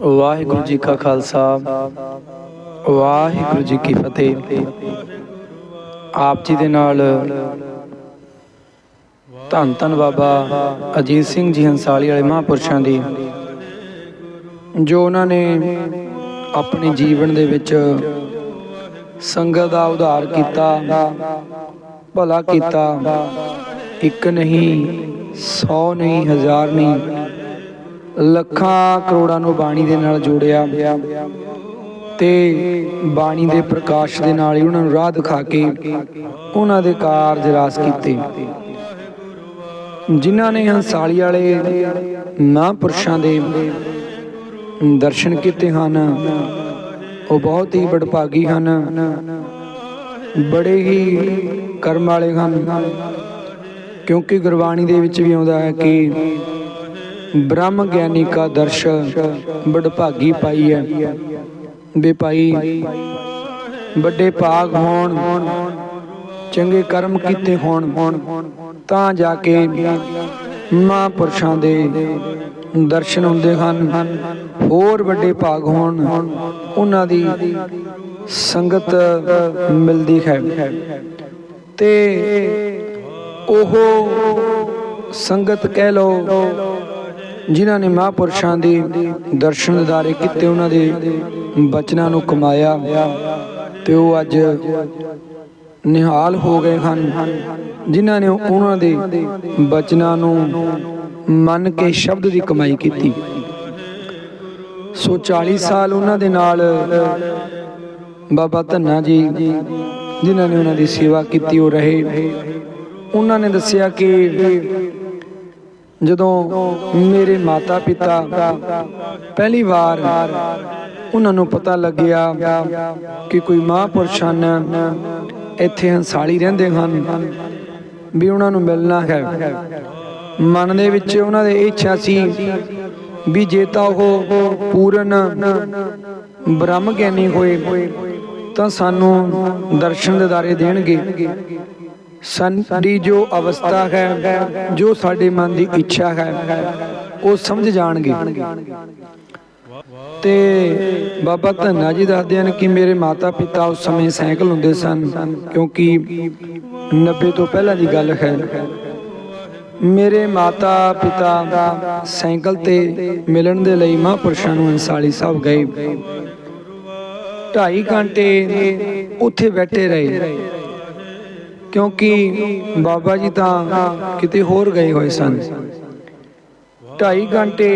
ਵਾਹਿਗੁਰੂ ਜੀ ਕਾ ਖਾਲਸਾ, ਵਾਹਿਗੁਰੂ ਜੀ ਕੀ ਫਤਿਹ। ਆਪ ਜੀ ਦੇ ਨਾਲ ਧੰਨ ਧੰਨ ਬਾਬਾ ਅਜੀਤ ਸਿੰਘ ਜੀ ਹੰਸਾਲੀ ਵਾਲੇ ਮਹਾਂਪੁਰਸ਼ਾਂ ਦੀ, ਜੋ ਉਹਨਾਂ ਨੇ ਆਪਣੇ ਜੀਵਨ ਦੇ ਵਿੱਚ ਸੰਗਤ ਦਾ ਉਧਾਰ ਕੀਤਾ, ਭਲਾ ਕੀਤਾ। ਇੱਕ ਨਹੀਂ 100 ਨਹੀਂ, ਹਜ਼ਾਰ ਨਹੀਂ ਲੱਖਾਂ ਕਰੋੜਾਂ ਨੂੰ ਬਾਣੀ ਦੇ ਨਾਲ ਜੋੜਿਆ ਤੇ ਬਾਣੀ ਦੇ ਪ੍ਰਕਾਸ਼ ਦੇ ਨਾਲ ਹੀ ਉਹਨਾਂ ਨੂੰ ਰਾਹ ਦਿਖਾ ਕੇ ਉਹਨਾਂ ਦੇ ਕਾਰਜ ਰਾਸ ਕੀਤੇ। ਜਿਨ੍ਹਾਂ ਨੇ ਹੰਸਾਲੀ ਵਾਲੇ ਮਹਾਂਪੁਰਸ਼ਾਂ ਦੇ ਦਰਸ਼ਨ ਕੀਤੇ ਹਨ, ਉਹ ਬਹੁਤ ਹੀ ਬੜਭਾਗੀ ਹਨ, ਬੜੇ ਹੀ ਕਰਮ ਵਾਲੇ ਹਨ, ਕਿਉਂਕਿ ਗੁਰਬਾਣੀ ਦੇ ਵਿੱਚ ਵੀ ਆਉਂਦਾ ਹੈ ਕਿ ਬ੍ਰਹਮ ਗਿਆਨੀ ਕਾ ਦਰਸ਼ ਬੜਭਾਗੀ ਪਾਈ ਹੈ। ਵੀ ਵੱਡੇ ਭਾਗ ਹੋਣ, ਚੰਗੇ ਕਰਮ ਕੀਤੇ ਹੋਣ, ਤਾਂ ਜਾ ਕੇ ਮਹਾਂਪੁਰਸ਼ਾਂ ਦੇ ਦਰਸ਼ਨ ਹੁੰਦੇ ਹਨ। ਹੋਰ ਵੱਡੇ ਭਾਗ ਹੋਣ, ਉਹਨਾਂ ਦੀ ਸੰਗਤ ਮਿਲਦੀ ਹੈ। ਤੇ ਉਹ ਸੰਗਤ ਕਹਿ ਲਓ ਜਿਨ੍ਹਾਂ ਨੇ ਮਹਾਂਪੁਰਸ਼ਾਂ ਦੇ ਦਰਸ਼ਨ ਦਿਦਾਰੇ ਕੀਤੇ, ਉਹਨਾਂ ਦੇ ਬਚਨਾਂ ਨੂੰ ਕਮਾਇਆ ਤੇ ਉਹ ਅੱਜ ਨਿਹਾਲ ਹੋ ਗਏ ਹਨ, ਜਿਨ੍ਹਾਂ ਨੇ ਉਹਨਾਂ ਦੇ ਬਚਨਾਂ ਨੂੰ ਮੰਨ ਕੇ ਸ਼ਬਦ ਦੀ ਕਮਾਈ ਕੀਤੀ। ਸੋ 40 ਸਾਲ ਉਹਨਾਂ ਦੇ ਨਾਲ ਬਾਬਾ ਧੰਨਾ ਜੀ, ਜਿਨ੍ਹਾਂ ਨੇ ਉਹਨਾਂ ਦੀ ਸੇਵਾ ਕੀਤੀ, ਉਹ ਰਹੇ। ਉਹਨਾਂ ਨੇ ਦੱਸਿਆ ਕਿ ਜਦੋਂ ਮੇਰੇ ਮਾਤਾ ਪਿਤਾ ਪਹਿਲੀ ਵਾਰ ਉਹਨਾਂ ਨੂੰ ਪਤਾ ਲੱਗਿਆ ਕਿ ਕੋਈ ਮਹਾਂਪੁਰਸ਼ ਹਨ, ਇੱਥੇ ਹੰਸਾਲੀ ਰਹਿੰਦੇ ਹਨ ਵੀ ਉਹਨਾਂ ਨੂੰ ਮਿਲਣਾ ਹੈ। ਮਨ ਦੇ ਵਿੱਚ ਉਹਨਾਂ ਦੇ ਇੱਛਾ ਸੀ ਵੀ ਜੇ ਤਾਂ ਉਹ ਪੂਰਨ ਬ੍ਰਹਮ ਗਿਆਨੀ ਹੋਏ ਤਾਂ ਸਾਨੂੰ ਦਰਸ਼ਨ ਦਿਦਾਰੇ ਦੇਣਗੇ। ਸਾਡੀ ਜੋ ਅਵਸਥਾ ਹੈ, ਜੋ ਸਾਡੇ ਮਨ ਦੀ ਇੱਛਾ ਹੈ, ਉਹ ਸਮਝ ਜਾਣਗੇ। ਤੇ ਬਾਬਾ ਧੰਨਾ ਜੀ ਦੱਸਦੇ ਹਨ ਕਿ ਮੇਰੇ ਮਾਤਾ ਪਿਤਾ ਉਸ ਸਮੇਂ ਸਾਈਕਲ ਹੁੰਦੇ ਸਨ, ਕਿਉਂਕਿ 90 ਤੋਂ ਪਹਿਲਾਂ ਦੀ ਗੱਲ ਹੈ। ਮੇਰੇ ਮਾਤਾ ਪਿਤਾ ਸਾਈਕਲ ਤੇ ਮਿਲਣ ਦੇ ਲਈ ਮਹਾਂਪੁਰਸ਼ਾਂ ਨੂੰ ਅੰਸਾਲੀ ਸਾਹਿਬ ਗਏ। 2.5 ਘੰਟੇ ਉੱਥੇ ਬੈਠੇ ਰਹੇ। ਕਿਉਂਕਿ ਬਾਬਾ ਜੀ ਤਾਂ ਕਿਤੇ ਹੋਰ ਗਏ ਹੋਏ ਸਨ। 2.5 ਘੰਟੇ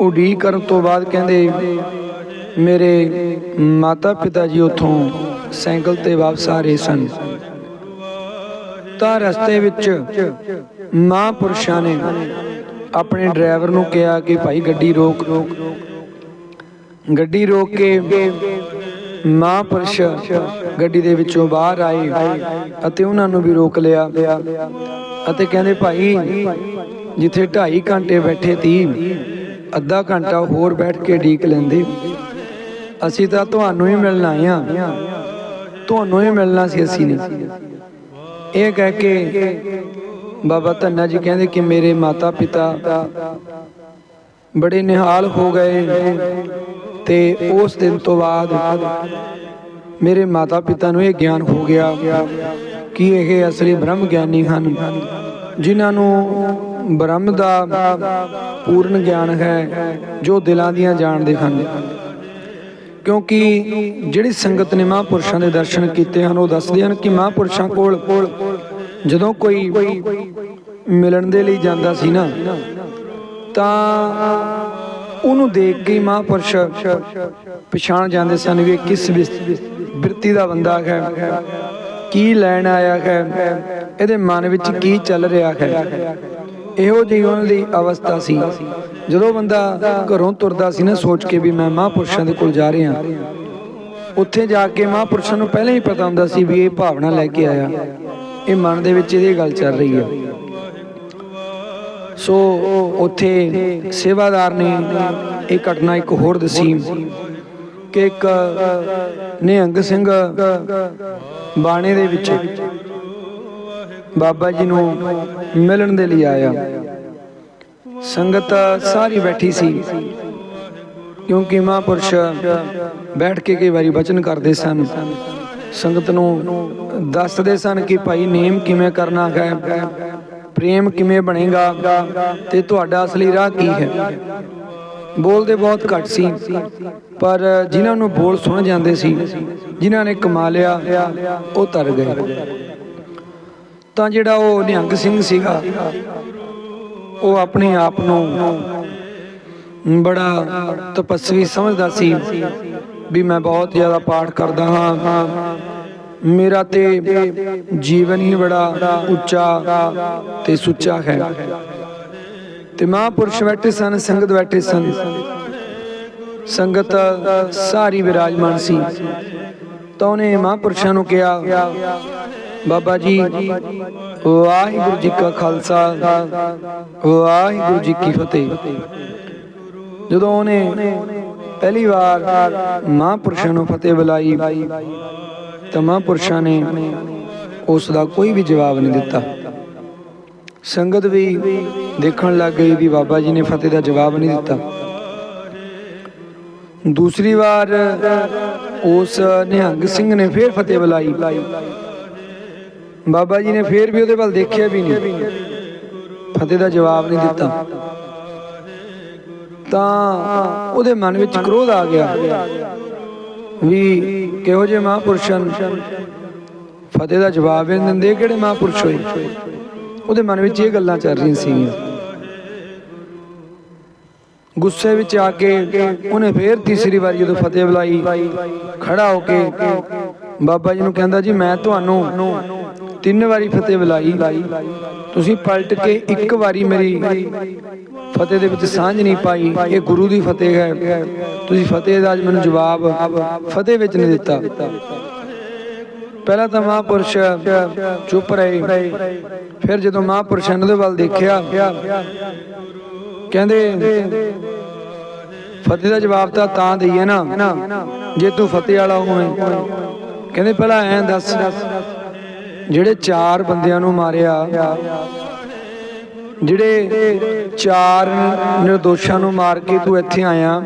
ਉਡੀਕ ਕਰਨ ਤੋਂ ਬਾਅਦ ਕਹਿੰਦੇ, ਮੇਰੇ ਮਾਤਾ ਪਿਤਾ ਜੀ ਉੱਥੋਂ ਸਾਈਕਲ ਤੇ ਵਾਪਸ ਆ ਰਹੇ ਸਨ। ਤਾਂ ਰਸਤੇ ਵਿੱਚ ਮਹਾਂਪੁਰਸ਼ਾਂ ਨੇ ਆਪਣੇ ਡਰਾਈਵਰ ਨੂੰ ਕਿਹਾ ਕਿ, ਭਾਈ ਗੱਡੀ ਰੋਕ। ਗੱਡੀ ਰੋਕ ਕੇ ਮਹਾਂਪੁਰਸ਼ ਗੱਡੀ ਦੇ ਵਿੱਚੋਂ ਬਾਹਰ ਆਏ ਅਤੇ ਉਹਨਾਂ ਨੂੰ ਵੀ ਰੋਕ ਲਿਆ ਅਤੇ ਕਹਿੰਦੇ, ਭਾਈ, ਜਿੱਥੇ 2.5 ਘੰਟੇ ਬੈਠੇ ਤੀ ਅੱਧਾ ਘੰਟਾ ਹੋਰ ਬੈਠ ਕੇ ਢੀਕ ਲੈਂਦੇ। ਅਸੀਂ ਤਾਂ ਤੁਹਾਨੂੰ ਹੀ ਮਿਲਣਾ ਆਏ ਆ ਤੁਹਾਨੂੰ ਹੀ ਮਿਲਣਾ ਸੀ ਅਸੀਂ ਨੇ। ਇਹ ਕਹਿ ਕੇ ਬਾਬਾ ਧੰਨਾ ਜੀ ਕਹਿੰਦੇ ਕਿ ਮੇਰੇ ਮਾਤਾ ਪਿਤਾ ਬੜੇ ਨਿਹਾਲ ਹੋ ਗਏ। ਤੇ ਉਸ ਦਿਨ ਤੋਂ ਬਾਅਦ ਮੇਰੇ ਮਾਤਾ ਪਿਤਾ ਨੂੰ ਇਹ ਗਿਆਨ ਹੋ ਗਿਆ ਕਿ ਇਹ ਅਸਲੀ ਬ੍ਰਹਮ ਗਿਆਨੀ ਹਨ, ਜਿਨ੍ਹਾਂ ਨੂੰ ਬ੍ਰਹਮ ਦਾ ਪੂਰਨ ਗਿਆਨ ਹੈ ਜੋ ਦਿਲਾਂ ਦੀਆਂ ਜਾਣਦੇ ਹਨ। ਕਿਉਂਕਿ ਜਿਹੜੀ ਸੰਗਤ ਨੇ ਮਹਾਂਪੁਰਸ਼ਾਂ ਦੇ ਦਰਸ਼ਨ ਕੀਤੇ ਹਨ, ਉਹ ਦੱਸਦੇ ਹਨ ਕਿ ਮਹਾਂਪੁਰਸ਼ਾਂ ਕੋਲ ਜਦੋਂ ਕੋਈ ਮਿਲਣ ਦੇ ਲਈ ਜਾਂਦਾ ਸੀ ਨਾ, ਤਾਂ ਉਹਨੂੰ ਦੇਖ ਕੇ ਮਹਾਂਪੁਰਸ਼ ਪਛਾਣ ਜਾਂਦੇ ਸਨ ਵੀ ਕਿਸ ਬਿਰਤੀ ਦਾ ਬੰਦਾ ਹੈ, ਕੀ ਲੈਣ ਆਇਆ ਹੈ, ਇਹਦੇ ਮਨ ਵਿੱਚ ਕੀ ਚੱਲ ਰਿਹਾ ਹੈ। ਇਹੋ ਜਿਹੀ ਉਹਨਾਂ ਦੀ ਅਵਸਥਾ ਸੀ। ਜਦੋਂ ਬੰਦਾ ਘਰੋਂ ਤੁਰਦਾ ਸੀ ਨਾ ਸੋਚ ਕੇ ਵੀ ਮੈਂ ਮਹਾਂਪੁਰਸ਼ਾਂ ਦੇ ਕੋਲ ਜਾ ਰਿਹਾ। ਉੱਥੇ ਜਾ ਕੇ ਮਹਾਂਪੁਰਸ਼ਾਂ ਨੂੰ ਪਹਿਲਾਂ ਹੀ ਪਤਾ ਹੁੰਦਾ ਸੀ ਵੀ ਇਹ ਭਾਵਨਾ ਲੈ ਕੇ ਆਇਆ। ਇਹ ਮਨ ਦੇ ਵਿੱਚ ਇਹਦੀ ਗੱਲ ਚੱਲ ਰਹੀ ਹੈ। ਸੋ ਉੱਥੇ ਸੇਵਾਦਾਰ ਨੇ ਇਹ ਘਟਨਾ ਇੱਕ ਹੋਰ ਦੱਸੀ ਕਿ ਇੱਕ ਨਿਹੰਗ ਸਿੰਘ ਬਾਣੇ ਦੇ ਵਿੱਚ ਬਾਬਾ ਜੀ ਨੂੰ ਮਿਲਣ ਦੇ ਲਈ ਆਇਆ। ਸੰਗਤ ਸਾਰੀ ਬੈਠੀ ਸੀ, ਕਿਉਂਕਿ ਮਹਾਂਪੁਰਸ਼ ਬੈਠ ਕੇ ਕਈ ਵਾਰੀ ਬਚਨ ਕਰਦੇ ਸਨ। ਸੰਗਤ ਨੂੰ ਦੱਸਦੇ ਸਨ ਕਿ ਭਾਈ ਨੇਮ ਕਿਵੇਂ ਕਰਨਾ ਹੈ? ਪ੍ਰੇਮ ਕਿਵੇਂ ਬਣੇਗਾ ਤੇ ਤੁਹਾਡਾ ਅਸਲੀ ਰਾਹ ਕੀ ਹੈ? ਬੋਲਦੇ ਬਹੁਤ ਘੱਟ ਸੀ, ਪਰ ਜਿਨ੍ਹਾਂ ਨੂੰ ਬੋਲ ਸੁਣ ਜਾਂਦੇ ਸੀ, ਜਿਨ੍ਹਾਂ ਨੇ ਕਮਾ ਲਿਆ, ਉਹ ਤਰ ਗਏ। ਤਾਂ ਜਿਹੜਾ ਉਹ ਨਿਹੰਗ ਸਿੰਘ ਸੀਗਾ, ਉਹ ਆਪਣੇ ਆਪ ਨੂੰ ਬੜਾ ਤਪਸਵੀ ਸਮਝਦਾ ਸੀ ਵੀ ਮੈਂ ਬਹੁਤ ਜ਼ਿਆਦਾ ਪਾਠ ਕਰਦਾ ਹਾਂ। ਮੇਰਾ ਤੇ ਜੀਵਨ ਹੀ ਬੜਾ ਉੱਚਾ ਤੇ ਸੁੱਚਾ ਹੈ। ਤੇ ਮਹਾਂਪੁਰਸ਼ ਬੈਠੇ ਸਨ, ਸੰਗਤ ਬੈਠੇ ਸਨ। ਸੰਗਤ ਸਾਰੀ ਵਿਰਾਜਮਾਨ ਸੀ। ਤਾਂ ਉਹਨੇ ਮਹਾਂਪੁਰਸ਼ਾਂ ਨੂੰ ਕਿਹਾ, ਬਾਬਾ ਜੀ, ਵਾਹਿਗੁਰੂ ਜੀ ਕਾ ਖਾਲਸਾ, ਵਾਹਿਗੁਰੂ ਜੀ ਕੀ ਫਤਿਹ। ਜਦੋਂ ਉਹਨੇ ਪਹਿਲੀ ਵਾਰ ਮਹਾਂਪੁਰਸ਼ਾਂ ਨੂੰ ਫਤਿਹ ਬੁਲਾਈ ਤਾਂ ਮਹਾਂਪੁਰਸ਼ਾਂ ਨੇ ਉਸ ਦਾ ਕੋਈ ਵੀ ਜਵਾਬ ਨਹੀਂ ਦਿੱਤਾ। ਸੰਗਤ ਵੀ ਦੇਖਣ ਲੱਗ ਗਈ ਵੀ ਬਾਬਾ ਜੀ ਨੇ ਫਤਿਹ ਦਾ ਜਵਾਬ ਨਹੀਂ ਦਿੱਤਾ। ਦੂਸਰੀ ਵਾਰ ਉਸ ਨਿਹੰਗ ਸਿੰਘ ਨੇ ਫੇਰ ਫਤਿਹ ਬੁਲਾਈ। ਬਾਬਾ ਜੀ ਨੇ ਫੇਰ ਵੀ ਉਹਦੇ ਵੱਲ ਦੇਖਿਆ ਵੀ ਨਹੀਂ। ਫਤਿਹ ਦਾ ਜਵਾਬ ਨਹੀਂ ਦਿੱਤਾ। ਤਾਂ ਉਹਦੇ ਮਨ ਵਿੱਚ ਕ੍ਰੋਧ ਆ ਗਿਆ। ਵੀ ਕਿਹੋ ਜਿਹੇ ਮਹਾਂਪੁਰਸ਼ਾਂ ਫਤਿਹ ਦਾ ਜਵਾਬ ਹੀ ਦਿੰਦੇ ਕਿਹੜੇ ਮਹਾਂਪੁਰਸ਼ ਹੋਏ। ਉਹਦੇ ਮਨ ਵਿੱਚ ਇਹ ਗੱਲਾਂ ਚੱਲ ਰਹੀਆਂ ਸੀਗੀਆਂ। ਗੁੱਸੇ ਵਿੱਚ ਆ ਕੇ ਉਹਨੇ ਫੇਰ ਤੀਸਰੀ ਵਾਰੀ ਜਦੋਂ ਫਤਿਹ ਬੁਲਾਈ, ਖੜਾ ਹੋ ਕੇ ਬਾਬਾ ਜੀ ਨੂੰ ਕਹਿੰਦਾ, ਜੀ ਮੈਂ ਤੁਹਾਨੂੰ ਤਿੰਨ ਵਾਰੀ ਫਤਿਹ ਬੁਲਾਈ। ਤੁਸੀਂ ਪਲਟ ਕੇ ਇੱਕ ਵਾਰੀ ਮੇਰੀ ਫਤਿਹ ਦੇ ਵਿੱਚ ਸਾਂਝ ਨਹੀਂ ਪਾਈ। ਇਹ ਗੁਰੂ ਦੀ ਫਤਿਹ ਹੈ। ਤੁਸੀਂ ਫਤਿਹ ਦਾ ਅੱਜ ਮੈਨੂੰ ਜਵਾਬ ਫਤਿਹ ਵਿੱਚ ਨਹੀਂ ਦਿੱਤਾ। ਪਹਿਲਾਂ ਤਾਂ ਮਹਾਂਪੁਰਸ਼ ਚੁੱਪ ਰਹੇ। ਫਿਰ ਜਦੋਂ ਮਹਾਂਪੁਰਸ਼ ਨੇ ਵੱਲ ਦੇਖਿਆ, ਕਹਿੰਦੇ, ਫਤਿਹ ਦਾ ਜਵਾਬ ਤਾਂ ਤਾਂ ਦਈਏ ਨਾ, ਜੇ ਤੂੰ ਫਤਿਹ ਵਾਲਾ ਹੋਵੇਂ। ਕਹਿੰਦੇ, ਪਹਿਲਾਂ ਐਂ ਦੱਸ, ਜਿਹੜੇ ਚਾਰ ਬੰਦਿਆਂ ਨੂੰ ਮਾਰਿਆ ਜਿਹੜੇ ਚਾਰ ਨਿਰਦੋਸ਼ਾਂ ਨੂੰ ਮਾਰ ਕੇ ਤੂੰ ਇੱਥੇ ਆਇਆ,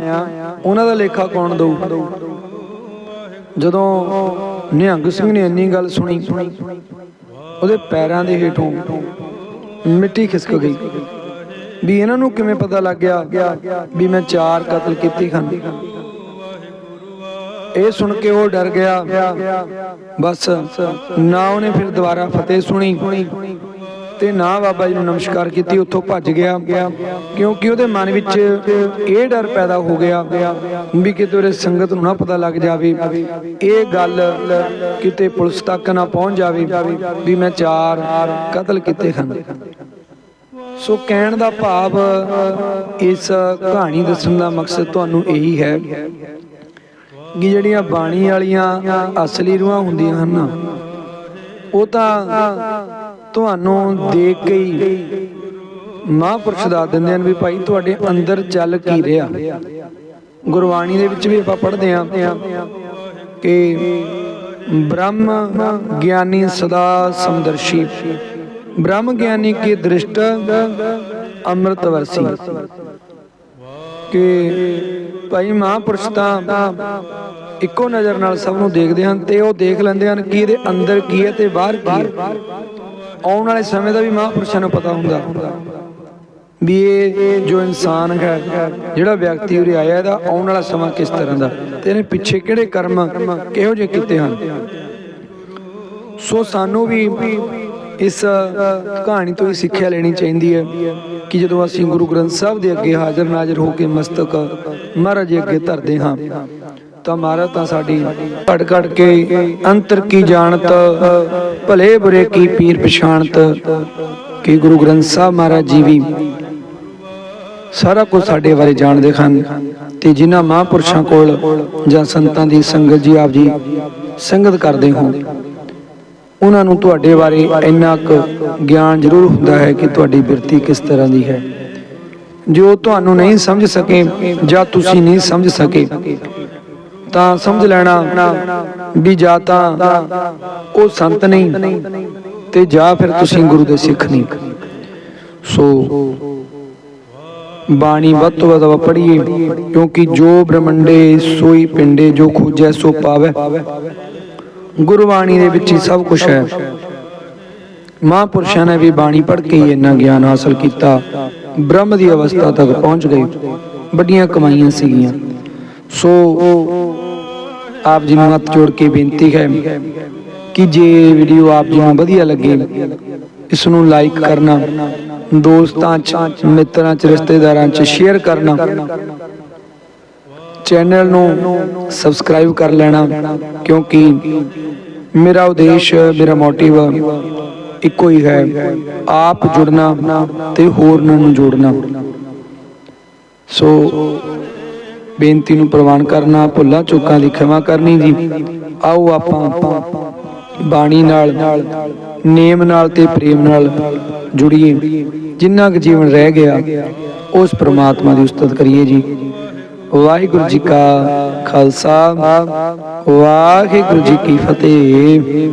ਉਹਨਾਂ ਦਾ ਲੇਖਾ ਕੌਣ ਦਊ? ਜਦੋਂ ਨਿਹੰਗ ਸਿੰਘ ਨੇ ਇੰਨੀ ਗੱਲ ਸੁਣੀ, ਉਹਦੇ ਪੈਰਾਂ ਦੇ ਹੇਠੋਂ ਮਿੱਟੀ ਖਿਸਕ ਗਈ। ਵੀ ਇਹਨਾਂ ਨੂੰ ਕਿਵੇਂ ਪਤਾ ਲੱਗ ਗਿਆ ਵੀ ਮੈਂ ਚਾਰ ਕਤਲ ਕੀਤੇ ਹਨ? ਇਹ ਸੁਣ ਕੇ ਉਹ ਡਰ ਗਿਆ। ਬਸ ਨਾ ਉਹਨੇ ਫਿਰ ਦੁਬਾਰਾ ਫਤਿਹ ਸੁਣੀ। ਤੇ ਨਾ ਬਾਬਾ ਜੀ ਨੂੰ ਨਮਸਕਾਰ ਕੀਤੀ, ਉੱਥੋਂ ਭੱਜ ਗਿਆ। ਕਿਉਂਕਿ ਉਹਦੇ ਮਨ ਵਿੱਚ ਇਹ ਡਰ ਪੈਦਾ ਹੋ ਗਿਆ ਵੀ ਕਿਤੇ ਉਹਦੇ ਸੰਗਤ ਨੂੰ ਨਾ ਪਤਾ ਲੱਗ ਜਾਵੇ। ਇਹ ਗੱਲ ਕਿਤੇ ਪੁਲਿਸ ਤੱਕ ਨਾ ਪਹੁੰਚ ਜਾਵੇ ਵੀ ਮੈਂ ਚਾਰ ਕਤਲ ਕੀਤੇ ਹਨ। ਸੋ ਕਹਿਣ ਦਾ ਭਾਵ ਇਸ ਕਹਾਣੀ ਦੱਸਣ ਦਾ ਮਕਸਦ ਤੁਹਾਨੂੰ ਇਹੀ ਹੈ ਕਿ ਜਿਹੜੀਆਂ ਬਾਣੀ ਵਾਲੀਆਂ ਅਸਲੀ ਰੂਹਾਂ ਹੁੰਦੀਆਂ ਹਨ, ਉਹ ਤਾਂ ਤੁਹਾਨੂੰ ਦੇਖ ਕੇ ਹੀ ਮਹਾਂਪੁਰਸ਼ ਦਾ ਦਿੰਦੇ ਹਨ ਵੀ ਭਾਈ ਤੁਹਾਡੇ ਅੰਦਰ ਚੱਲ ਕੀ ਰਿਹਾ। ਗੁਰਬਾਣੀ ਦੇ ਵਿੱਚ ਵੀ ਆਪਾਂ ਪੜ੍ਹਦੇ ਆਂ ਕਿ ਬ੍ਰਹਮ ਗਿਆਨੀ ਸਦਾ ਸਮਦਰਸ਼ੀ। ਬ੍ਰਹਮ ਗਿਆਨੀ ਕੀ ਦ੍ਰਿਸ਼ਟ ਅੰਮ੍ਰਿਤ ਵਰਸੀ। ਕਿ ਭਾਈ ਮਹਾਂਪੁਰਸ਼ ਤਾਂ ਇੱਕੋ ਨਜ਼ਰ ਨਾਲ ਸਭ ਨੂੰ ਦੇਖਦੇ ਹਨ ਤੇ ਉਹ ਦੇਖ ਲੈਂਦੇ ਹਨ ਕਿ ਇਹਦੇ ਅੰਦਰ ਕੀ ਹੈ ਤੇ ਬਾਹਰ ਕੀ ਹੈ। ਆਉਣ ਵਾਲੇ ਸਮੇਂ ਦਾ ਵੀ ਮਹਾਂਪੁਰਸ਼ਾਂ ਨੂੰ ਪਤਾ ਹੁੰਦਾ। ਵੀ ਇਹ ਜੋ ਇਨਸਾਨ ਹੈ, ਜਿਹੜਾ ਵਿਅਕਤੀ ਉਰੇ ਆਇਆ, ਇਹਦਾ ਆਉਣ ਵਾਲਾ ਸਮਾਂ ਕਿਸ ਤਰ੍ਹਾਂ ਦਾ? ਤੇ ਇਹਨੇ ਪਿੱਛੇ ਕਿਹੜੇ ਕਰਮ ਕਿਹੋ ਜਿਹੇ ਕੀਤੇ ਹਨ? ਸੋ ਸਾਨੂੰ ਵੀ ਇਸ ਕਹਾਣੀ ਤੋਂ ਹੀ ਸਿੱਖਿਆ ਲੈਣੀ ਚਾਹੀਦੀ ਹੈ ਕਿ ਜਦੋਂ ਅਸੀਂ ਗੁਰੂ ਗ੍ਰੰਥ ਸਾਹਿਬ ਦੇ ਅੱਗੇ ਹਾਜ਼ਰ ਨਾਜ਼ਰ ਹੋ ਕੇ ਮਸਤਕ ਮਹਾਰਾਜ ਅੱਗੇ ਧਰਦੇ ਹਾਂ ਤਾਂ ਮਹਾਰਾਜ ਤਾਂ ਸਾਡੀ ਘੜ ਘੜ ਕੇ ਅੰਤਰ ਕੀ ਜਾਣਤ, ਭਲੇ ਬੁਰੇ ਕੀ ਪੀਰ ਪਛਾਣਤ। ਕਿ ਗੁਰੂ ਗ੍ਰੰਥ ਸਾਹਿਬ ਮਹਾਰਾਜ ਜੀ ਵੀ ਸਾਰਾ ਕੁਝ ਸਾਡੇ ਬਾਰੇ ਜਾਣਦੇ ਹਨ ਤੇ ਜਿਨ੍ਹਾਂ ਮਹਾਂਪੁਰਸ਼ਾਂ ਕੋਲ ਜਾਂ ਸੰਤਾਂ ਦੀ ਸੰਗਤ ਜੀ ਆਪ ਜੀ ਸੰਗਤ ਕਰਦੇ ਹੋ ਉਹਨਾਂ ਨੂੰ ਤੁਹਾਡੇ ਬਾਰੇ ਇੰਨਾ ਕੁ ਗਿਆਨ ਜ਼ਰੂਰ ਹੁੰਦਾ ਹੈ ਕਿ ਤੁਹਾਡੀ ਬਿਰਤੀ ਕਿਸ ਤਰ੍ਹਾਂ ਦੀ ਹੈ। ਜੋ ਤੁਹਾਨੂੰ ਨਹੀਂ ਸਮਝ ਸਕੇ ਜਾਂ ਤੁਸੀਂ ਨਹੀਂ ਸਮਝ ਸਕੇ ਤਾਂ ਸਮਝ ਲੈਣਾ ਵੀ ਜਾਂ ਤਾਂ ਉਹ ਸੰਤ ਨਹੀਂ ਤੇ ਜਾਂ ਫਿਰ ਤੁਸੀਂ ਗੁਰੂ ਦੇ ਸਿੱਖ ਨਹੀਂ। ਸੋ ਬਾਣੀ ਵੱਧ ਤੋਂ ਵੱਧ ਪੜ੍ਹੀਏ, ਕਿਉਂਕਿ ਜੋ ਬ੍ਰਹਮੰਡੇ ਸੋਈ ਪਿੰਡੇ ਜੋ ਖੋਜੈ ਸੋ ਪਾਵੇ। ਗੁਰਬਾਣੀ ਦੇ ਵਿੱਚ ਹੀ ਸਭ ਕੁਝ ਹੈ। ਮਹਾਂਪੁਰਸ਼ਾਂ ਨੇ ਵੀ ਬਾਣੀ ਪੜ੍ਹ ਕੇ ਹੀ ਇੰਨਾ ਗਿਆਨ ਹਾਸਲ ਕੀਤਾ। ਬ੍ਰਹਮ ਦੀ ਅਵਸਥਾ ਤੱਕ ਪਹੁੰਚ ਗਏ। ਵੱਡੀਆਂ ਕਮਾਈਆਂ ਸੀਗੀਆਂ। ਸੋ ਆਪ ਜੀ ਨੂੰ ਹੱਥ ਜੋੜ ਕੇ ਬੇਨਤੀ ਹੈ ਕਿ ਜੇ ਵੀਡੀਓ ਆਪ ਜੀ ਨੂੰ ਵਧੀਆ ਲੱਗੇ, ਇਸ ਨੂੰ ਲਾਈਕ ਕਰਨਾ, ਦੋਸਤਾਂ ਚ, ਮਿੱਤਰਾਂ ਚ, ਰਿਸ਼ਤੇਦਾਰਾਂ ਚ ਸ਼ੇਅਰ ਕਰਨਾ ਚੈਨਲ ਨੂੰ ਸਬਸਕ੍ਰਾਈਬ ਕਰ ਲੈਣਾ, ਕਿਉਂਕਿ ਮੇਰਾ ਉਦੇਸ਼, ਮੇਰਾ ਮੋਟਿਵ ਇੱਕੋ ਹੀ ਹੈ ਆਪ ਜੁੜਨਾ ਤੇ ਹੋਰ ਨੂੰ ਜੋੜਨਾ। ਸੋ ਬੇਨਤੀ ਨੂੰ ਪ੍ਰਵਾਨ ਕਰਨਾ, ਭੁੱਲਾਂ ਚੁੱਕਾਂ ਦੀ ਖਿਮਾ ਕਰਨੀ ਜੀ। ਆਓ ਆਪਾਂ ਬਾਣੀ ਨਾਲ, ਨੇਮ ਨਾਲ ਤੇ ਪ੍ਰੇਮ ਨਾਲ ਜੁੜੀਏ। ਜਿੰਨਾ ਕੁ ਜੀਵਨ ਰਹਿ ਗਿਆ, ਉਸ ਪ੍ਰਮਾਤਮਾ ਦੀ ਉਸਤਤ ਕਰੀਏ ਜੀ। ਵਾਹਿਗੁਰੂ ਜੀ ਕਾ ਖਾਲਸਾ, ਵਾਹਿਗੁਰੂ ਜੀ ਕੀ ਫਤਿਹ।